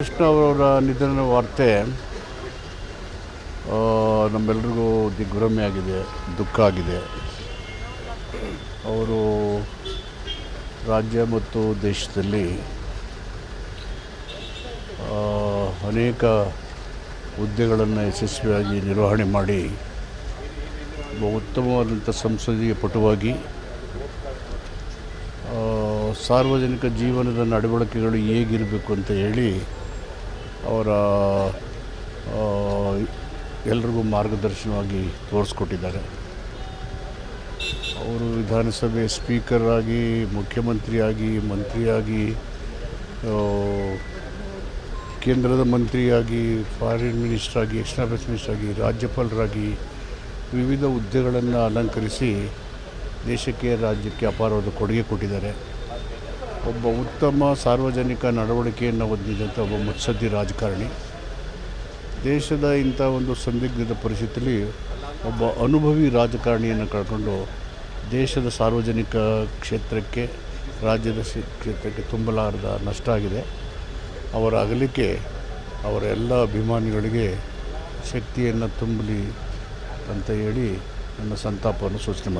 ಕೃಷ್ಣ ಅವರ ನಿಧನ ವಾರ್ತೆ ನಮ್ಮೆಲ್ರಿಗೂ ದಿಗ್ಭ್ರಮೆ ಆಗಿದೆ, ದುಃಖ ಆಗಿದೆ. ಅವರು ರಾಜ್ಯ ಮತ್ತು ದೇಶದಲ್ಲಿ ಅನೇಕ ಹುದ್ದೆಗಳನ್ನು ಯಶಸ್ವಿಯಾಗಿ ನಿರ್ವಹಣೆ ಮಾಡಿ ಉತ್ತಮವಾದಂಥ ಸಂಸದೀಯ ಪಟುವಾಗಿ ಸಾರ್ವಜನಿಕ ಜೀವನದ ನಡವಳಿಕೆಗಳು ಹೇಗಿರಬೇಕು ಅಂತ ಹೇಳಿ ಅವರ ಎಲ್ರಿಗೂ ಮಾರ್ಗದರ್ಶನವಾಗಿ ತೋರಿಸ್ಕೊಟ್ಟಿದ್ದಾರೆ. ಅವರು ವಿಧಾನಸಭೆ ಸ್ಪೀಕರ್ ಆಗಿ, ಮುಖ್ಯಮಂತ್ರಿಯಾಗಿ, ಮಂತ್ರಿಯಾಗಿ ಕೇಂದ್ರದ ಮಂತ್ರಿಯಾಗಿ, ಫಾರಿನ್ ಮಿನಿಸ್ಟ್ರಾಗಿ ಆಗಿ, ಎಕ್ಸ್ಟರ್ನಲ್ ಅಫೇರ್ಸ್ ಮಿನಿಸ್ಟ್ರಾಗಿ ರಾಜ್ಯಪಾಲರಾಗಿ ವಿವಿಧ ಹುದ್ದೆಗಳನ್ನು ಅಲಂಕರಿಸಿ ದೇಶಕ್ಕೆ, ರಾಜ್ಯಕ್ಕೆ ಅಪಾರವಾದ ಕೊಡುಗೆ ಕೊಟ್ಟಿದ್ದಾರೆ. ಒಬ್ಬ ಉತ್ತಮ ಸಾರ್ವಜನಿಕ ನಡವಳಿಕೆಯನ್ನು ಹೊಂದಿದಂಥ ಒಬ್ಬ ಮುತ್ಸದ್ದಿ ರಾಜಕಾರಣಿ. ದೇಶದ ಇಂಥ ಒಂದು ಸಂದಿಗ್ಧದ ಪರಿಸ್ಥಿತಿಯಲ್ಲಿ ಒಬ್ಬ ಅನುಭವಿ ರಾಜಕಾರಣಿಯನ್ನು ಕಳ್ಕೊಂಡು ದೇಶದ ಸಾರ್ವಜನಿಕ ಕ್ಷೇತ್ರಕ್ಕೆ, ರಾಜ್ಯದ ಕ್ಷೇತ್ರಕ್ಕೆ ತುಂಬಲಾರದ ನಷ್ಟ ಆಗಿದೆ. ಅವರ ಅಗಲಿಕೆ ಅವರ ಎಲ್ಲ ಅಭಿಮಾನಿಗಳಿಗೆ ಶಕ್ತಿಯನ್ನು ತುಂಬಲಿ ಅಂತ ಹೇಳಿ ನನ್ನ ಸಂತಾಪವನ್ನು ಸೂಚನೆ